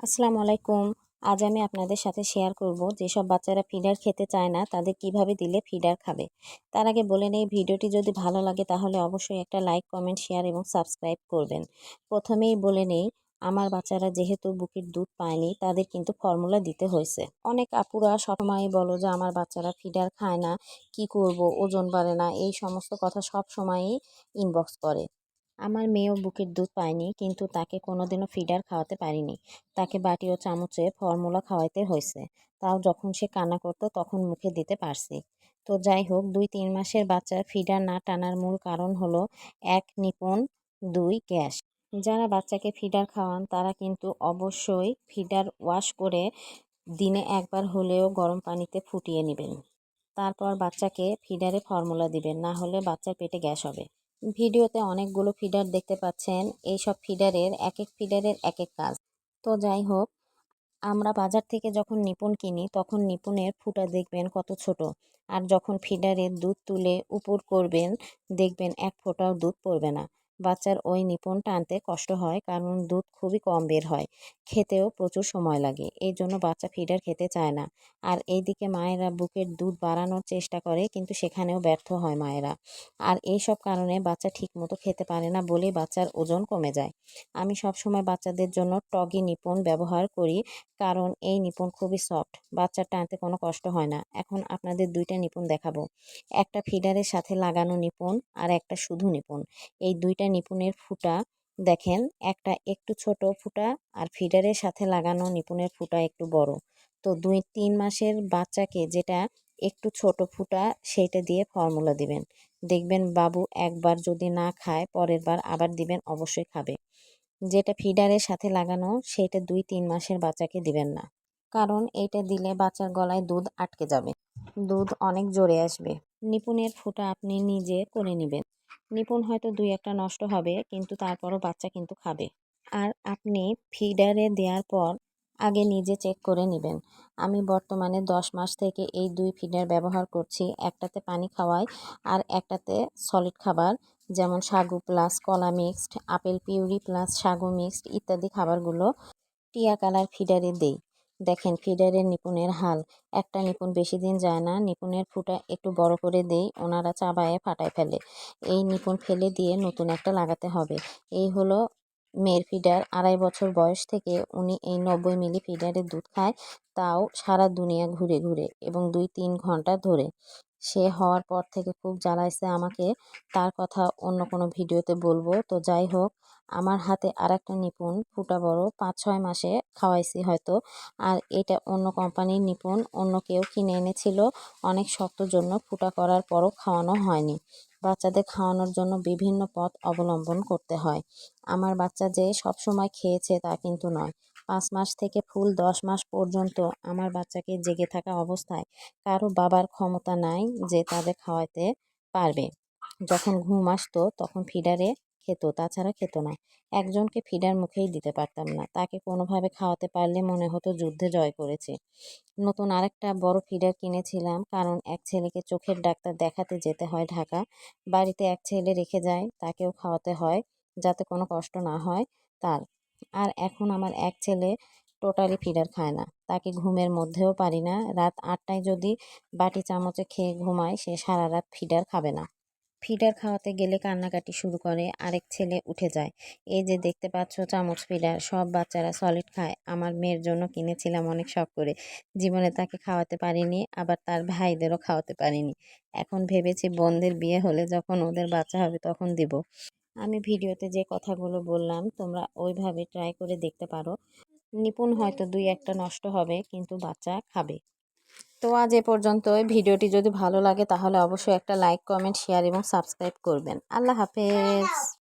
আসসালামু আলাইকুম। আজ আমি আপনাদের সাথে শেয়ার করব যেসব বাচ্চারা ফিডার খেতে চায় না, তাদের কীভাবে দিলে ফিডার খাবে। তার আগে বলে নেই, ভিডিওটি যদি ভালো লাগে তাহলে অবশ্যই একটা লাইক কমেন্ট শেয়ার এবং সাবস্ক্রাইব করবেন। প্রথমেই বলে নেই, আমার বাচ্চারা যেহেতু বুকের দুধ পায়নি, তাদের কিন্তু ফর্মুলা দিতে হয়েছে। অনেক আপুরা সবসময় বলো যে, আমার বাচ্চারা ফিডার খায় না, কি করব? ওজন বাড়ে না। এই সমস্ত কথা সব সময়ই ইনবক্স করে। আমার মেয়েও বুকের দুধ পায়নি, কিন্তু তাকে কোনোদিনও ফিডার খাওয়াতে পারিনি। তাকে বাটি ও চামচে ফর্মুলা খাওয়াইতে হয়েছে তাও যখন সে কান্না করতো, তখন মুখে দিতে পারছি। তো যাই হোক, দুই তিন মাসের বাচ্চা ফিডার না টানার মূল কারণ হলো এক নিপুণ, দুই গ্যাস। যারা বাচ্চাকে ফিডার খাওয়ান, তারা কিন্তু অবশ্যই ফিডার ওয়াশ করে দিনে একবার হলেও গরম পানিতে ফুটিয়ে নেবেন। তারপর বাচ্চাকে ফিডারে ফর্মুলা দিবেন, না হলে বাচ্চার পেটে গ্যাস হবে। ভিডিওতে অনেকগুলো ফিডার দেখতে পাচ্ছেন। এই সব ফিডারের এক এক ফিডারের এক এক কাজ। তো যাই হোক, আমরা বাজার থেকে যখন নিপুণ কিনি, তখন নিপুণের ফুটা দেখবেন কত ছোট। আর যখন ফিডারের দুধ তুলে উপর করবেন, দেখবেন এক ফোঁটাও দুধ পড়বে না। বাচ্চার ওই নিপুণ টানতে কষ্ট হয়, কারণ দুধ খুবই কম বের হয়। খেতেও প্রচুর সময় লাগে, এই জন্য বাচ্চা ফিডার খেতে চায় না। আর এইদিকে মায়েরা বুকের দুধ বাড়ানোর চেষ্টা করে, কিন্তু সেখানেও ব্যর্থ হয় মায়েরা। আর এই সব কারণে বাচ্চা ঠিকমতো খেতে পারে না বলে বাচ্চার ওজন কমে যায়। আমি সবসময় বাচ্চাদের জন্য টগি নিপুণ ব্যবহার করি, কারণ এই নিপুণ খুবই সফট। বাচ্চার টানতে কোনো কষ্ট হয় না। এখন আপনাদের দুইটা নিপুণ দেখাবো। একটা ফিডারের সাথে লাগানো নিপুণ আর একটা শুধু নিপুণ। এই দুইটা নিপুণের ফুটা। দেখেন, একটা একটু ছোট ফুটা আর ফিডারের সাথে লাগানো নিপুণের ফুটা একটু বড়। তো দুই, তিন মাসের বাচ্চাকে যেটা একটু ছোট ফুটা, সেইটা দিয়ে ফর্মুলা দিবেন। দেখবেন বাবু একবার যদি না খায়, পরের বার আবার দিবেন, অবশ্যই খাবে। যেটা ফিডারের সাথে লাগানো, সেইটা দুই, তিন মাসের বাচ্চাকে দিবেন না। কারণ এইটা দিলে বাচ্চার গলায় দুধ আটকে যাবে। দুধ অনেক জোরে আসবে। নিপুণের ফুটা আপনি নিজে করে নেবেন। নিপুণ হয়তো দুই একটা নষ্ট হবে, কিন্তু তারপরও বাচ্চা কিন্তু খাবে। আর আপনি ফিডারে দেওয়ার পর আগে নিজে চেক করে নেবেন। আমি বর্তমানে দশ মাস থেকে এই দুই ফিডার ব্যবহার করছি, একটাতে পানি খাওয়াই আর একটাতে সলিড খাবার, যেমন সাগু প্লাস, কলা মিক্সড, আপেল পিউরি প্লাস, সাগু মিক্সড ইত্যাদি খাবারগুলো টিয়া কালার ফিডারে দেই। দেখেন, ফিডারের নিপুণের হাল। একটা নিপুণ বেশি দিন যায় না, নিপুণের ফুটা একটু বড় করে দেই, ওনারা চাবায়ে ফাটায় ফেলে। এই নিপুণ ফেলে দিয়ে নতুন একটা লাগাতে হবে। এই হলো মেয়ের ফিডার। আড়াই বছর বয়স থেকে উনি এই নব্বই মিলি ফিডারের দুধ খায়, তাও সারা দুনিয়া ঘুরে ঘুরে এবং দুই তিন ঘণ্টা ধরে। সে হওয়ার পর থেকে খুব জ্বালাইছে আমাকে। তার কথা অন্য কোনো ভিডিওতে বলব। তো যাই হোক, আমার হাতে আর একটা নিপুণ ফুটা বড় পাঁচ ছয় মাসে খাওয়াইছি হয়তো। আর এটা অন্য কোম্পানির নিপুণ, অন্য কেউ কিনে এনেছিল। অনেক শক্ত জন্য ফুটা করার পরও খাওয়ানো হয়নি। বাচ্চাদের খাওয়ানোর জন্য বিভিন্ন পথ অবলম্বন করতে হয়। আমার বাচ্চা যে সব সময় খেয়েছে তা কিন্তু নয়। পাঁচ মাস থেকে ফুল দশ মাস পর্যন্ত আমার বাচ্চাকে জেগে থাকা অবস্থায় কারও বাবার ক্ষমতা নাই যে তাদের খাওয়াতে পারবে। যখন ঘুম আসতো তখন ফিডারে খেত, তাছাড়া খেত না। একজনকে ফিডার মুখেই দিতে পারতাম না। তাকে কোনোভাবে খাওয়াতে পারলে মনে হতো যুদ্ধে জয় করেছে। নতুন আরেকটা বড় ফিডার কিনেছিলাম কারণ এক ছেলেকে চোখের ডাক্তার দেখাতে যেতে হয় ঢাকা। বাড়িতে এক ছেলে রেখে যায়, তাকেও খাওয়াতে হয় যাতে কোনো কষ্ট না হয় তার। আর এখন আমার এক ছেলে টোটালি ফিডার খায় না। তাকে ঘুমের মধ্যেও পারি না। রাত আটটায় যদি বাটি চামচে খেয়ে ঘুমায়, সে সারা রাত ফিডার খাবে না। ফিডার খাওয়াতে গেলে কান্নাকাটি শুরু করে, আরেক ছেলে উঠে যায়। এই যে দেখতে পাচ্ছ চামচ ফিডার সব বাচ্চারা সলিড খায়। আমার মেয়ের জন্য কিনেছিলাম অনেক শখ করে। জীবনে তাকে খাওয়াতে পারিনি, আবার তার ভাইদেরও খাওয়াতে পারিনি। এখন ভেবেছি বোনদের বিয়ে হলে যখন ওদের বাচ্চা হবে তখন দিব। আমি ভিডিওতে যে কথাগুলো বললাম, তোমরা ওইভাবে ট্রাই করে দেখতে পারো। নিপুণ হয়তো দুই একটা নষ্ট হবে, কিন্তু বাচ্চা খাবে। তো আজ এ পর্যন্ত ভিডিওটি যদি ভালো লাগে, তাহলে অবশ্যই একটা লাইক কমেন্ট শেয়ার এবং সাবস্ক্রাইব করবেন। আল্লাহ হাফেজ।